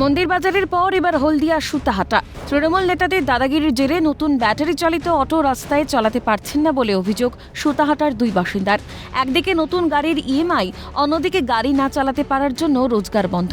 মন্দির বাজারের পর এবার হলদিয়া সুতাহাটা। তৃণমূল নেতাদের দাদাগিরির জেরে নতুন ব্যাটারি চালিত অটো রাস্তায় চালাতে পারছেন না বলে অভিযোগ সুতাহাটার দুই বাসিন্দার। একদিকে নতুন গাড়ির ইএমআই অন্যদিকে গাড়ি না চালাতে পারার জন্য রোজগার বন্ধ।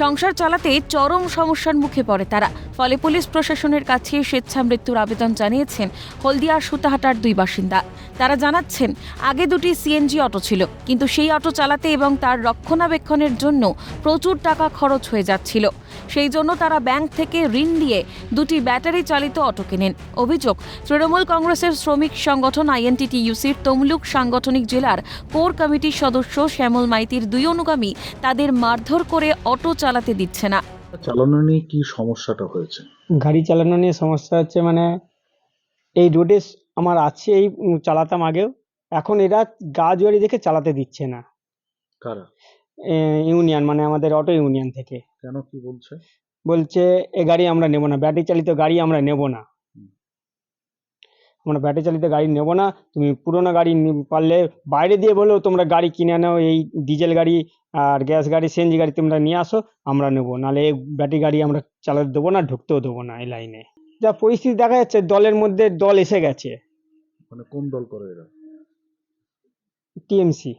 সংসার চালাতে চরম সমস্যার মুখে পড়ে তারা। ফলে পুলিশ প্রশাসনের কাছে স্বেচ্ছা মৃত্যুর আবেদন জানিয়েছেন হলদিয়া সুতাহাটার দুই বাসিন্দা। তারা জানাচ্ছেন, আগে দুটি সিএনজি অটো ছিল, কিন্তু সেই অটো চালাতে এবং তার রক্ষণাবেক্ষণের জন্য প্রচুর টাকা খরচ হয়ে যাচ্ছিল। সেই জন্য তারা ব্যাংক থেকে ঋণ দিয়ে দুটি ব্যাটারি চালিত অটো কেনেন। অভিযোগ তৃণমূল কংগ্রেসের শ্রমিক সংগঠন আইএনটিটিইউসির তমলুক সাংগঠনিক জেলার কোর কমিটির সদস্য শ্যামল মাইতির দুই অনুগামী তাদের মারধর করে অটো চালাতে দিচ্ছে না। চালানো নিয়ে কি সমস্যাটা হয়েছে? গাড়ি চালানো নিয়ে সমস্যা হচ্ছে মানে এই রোডে আমার আছে এই চালাতাম আগেও। এখন এরা গা জোয়ারি দেখে চালাতে দিচ্ছে না। কারা? ইউনিয়ন মানে আমাদের অটো ইউনিয়ন থেকে। কেন কি বলছে? বলছে এ গাড়ি আমরা নেব না ব্যাটারি চালিত গাড়ি আমরা নেব না। আমরা ব্যাটারি চালিত গাড়ি নেব না তুমি পুরোনো গাড়ি পারলে বাইরে দিয়ে বলেও তোমরা গাড়ি কিনে নাও এই ডিজেল গাড়ি আর গ্যাস গাড়ি সিএনজি গাড়ি তোমরা নিয়ে আসো আমরা নেব। নাহলে এই ব্যাটারি গাড়ি আমরা চালাতে দেবো না ঢুকতেও দেবো না এই লাইনে যা পরিস্থিতি দেখা যাচ্ছে দলের মধ্যে দল এসে গেছে। মানে কোন দল করে এরা? টিএমসি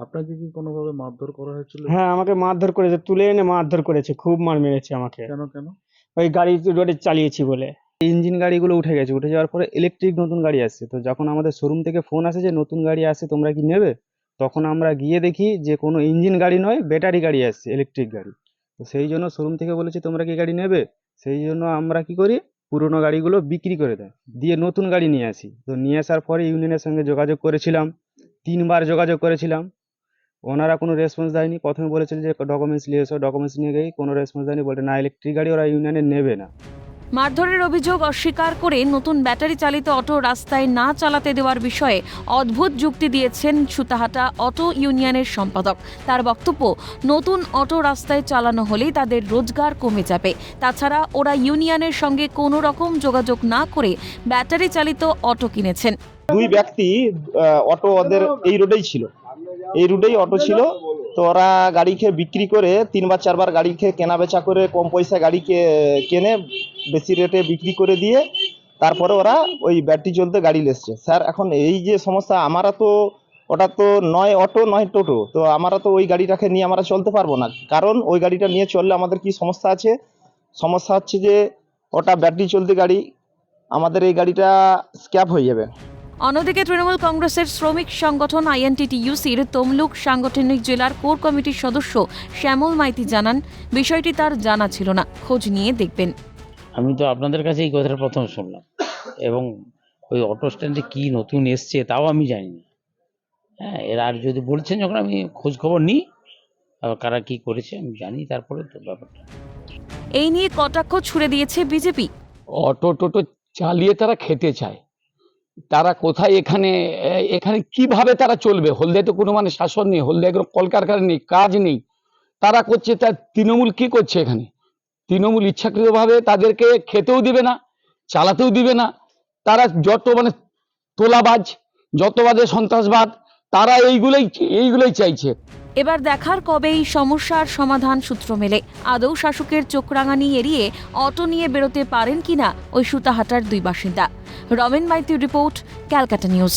আপনাকে কি কোনোভাবে মারধর করা হয়েছিল? হ্যাঁ আমাকে মারধর করেছে তুলে এনে মারধর করেছে খুব মার মেরেছে আমাকে। কেন কেন? ওই গাড়ি রোডে চালিয়েছি বলে। ইঞ্জিন গাড়িগুলো উঠে গেছে উঠে যাওয়ার পরে ইলেকট্রিক নতুন গাড়ি আসছে। তো যখন আমাদের শোরুম থেকে ফোন আসে যে নতুন গাড়ি আসছে তোমরা কি নেবে? তখন আমরা গিয়ে দেখি যে কোনো ইঞ্জিন গাড়ি নয় ব্যাটারি গাড়ি আসছে ইলেকট্রিক গাড়ি। তো সেই জন্য শোরুম থেকে বলেছে তোমরা কি গাড়ি নেবে? সেই জন্য আমরা কি করি পুরোনো গাড়িগুলো বিক্রি করে দেয়। দিয়ে নতুন গাড়ি নিয়ে আসি। তো নিয়ে আসার পরে ইউনিয়নের সঙ্গে যোগাযোগ করেছিলাম তিনবার যোগাযোগ করেছিলাম। ওনারা কোনো রেসপন্স দেয়নি। প্রথমে বলেছিল যে ডকুমেন্টস নিয়ে এসো ডকুমেন্টস নিয়ে গিয়ে কোনো রেসপন্স দেয়নি। বলে না ইলেকট্রিক গাড়ি ওরা ইউনিয়নে নেবে না। মারধরের অভিযোগ অস্বীকার করে নতুন ব্যাটারি চালিত অটো রাস্তায় না চালাতে দেওয়ার বিষয়ে অদ্ভুত যুক্তি দিয়েছেন সুতাহাটা অটো ইউনিয়নের সম্পাদক। তার বক্তব্য, নতুন অটো রাস্তায় চালানো হলেই তাদের রোজগার কমে যাবে। তাছাড়া ওরা ইউনিয়নের সঙ্গে কোনো রকম যোগাযোগ না করে ব্যাটারি চালিত অটো কিনেছেন। দুই ব্যক্তি অটো ওদের এই রোডেই ছিল। এই রুটেই অটো ছিল। তো ওরা গাড়িকে বিক্রি করে তিনবার চারবার গাড়িকে কেনা বেচা করে কম পয়সা গাড়িকে কেনে বেশি রেটে বিক্রি করে দিয়ে তারপরে ওরা ওই ব্যাটারি চলতে গাড়ি লেসছে। স্যার এখন এই যে সমস্যা আমারা তো ওটা তো নয় অটো নয় টোটো। তো আমরা তো ওই গাড়িটাকে নিয়ে আমরা চলতে পারব না। কারণ ওই গাড়িটা নিয়ে চললে আমাদের কি সমস্যা আছে? সমস্যা হচ্ছে যে ওটা ব্যাটারি চলতে গাড়ি আমাদের এই গাড়িটা স্ক্যাপ হয়ে যাবে। অন্যদিকে তৃণমূল কংগ্রেসের শ্রমিক সংগঠন আইএনটিটিইউসির তমলুক সাংগঠনিক জেলার কোর কমিটির সদস্য শ্যামল মাইতি জানান বিষয়টি তার জানা ছিল না। খোঁজ নিয়ে দেখবেন। আমি তো আপনাদের কাছে এই কথাটা প্রথম শুনলাম। এবং ওই অটো স্ট্যান্ডে কী নতুন এসছে তাও আমি জানি না। হ্যাঁ এরা আর যদি বলছেন যখন আমি খোঁজ খবর নিই কারা কী করেছে আমি জানি তারপরে তো ব্যাপারটা। এই নিয়ে কটাক্ষ ছুড়ে দিয়েছে বিজেপি। অটো টোটো চালিয়ে তারা খেতে চায়। তারা কোথায় এখানে এখানে কীভাবে তারা চলবে? হলদিয়া তো কোনো মানে শাসন নেই হলদিয়া কোনো কলকারখানা নেই, কাজ নেই। তারা করছে তার তৃণমূল কি করছে এখানে? তৃণমূল ইচ্ছাকৃতভাবে তাদেরকে খেতেও দিবে না, চালাতেও দিবে না। তারা যত মানে তোলাবাজ, যত বাজে সন্ত্রাসবাদ, তারা এইগুলোই এইগুলোই চাইছে। এবার দেখার কবে এই সমস্যার সমাধান সূত্র মেলে। আদৌ শাসকের চোখরাঙানি এড়িয়ে অটো নিয়ে বেরোতে পারেন কিনা ওই সুতাহাটার দুই বাসিন্দা। রমেন মাইতির রিপোর্ট, ক্যালকাটা নিউজ।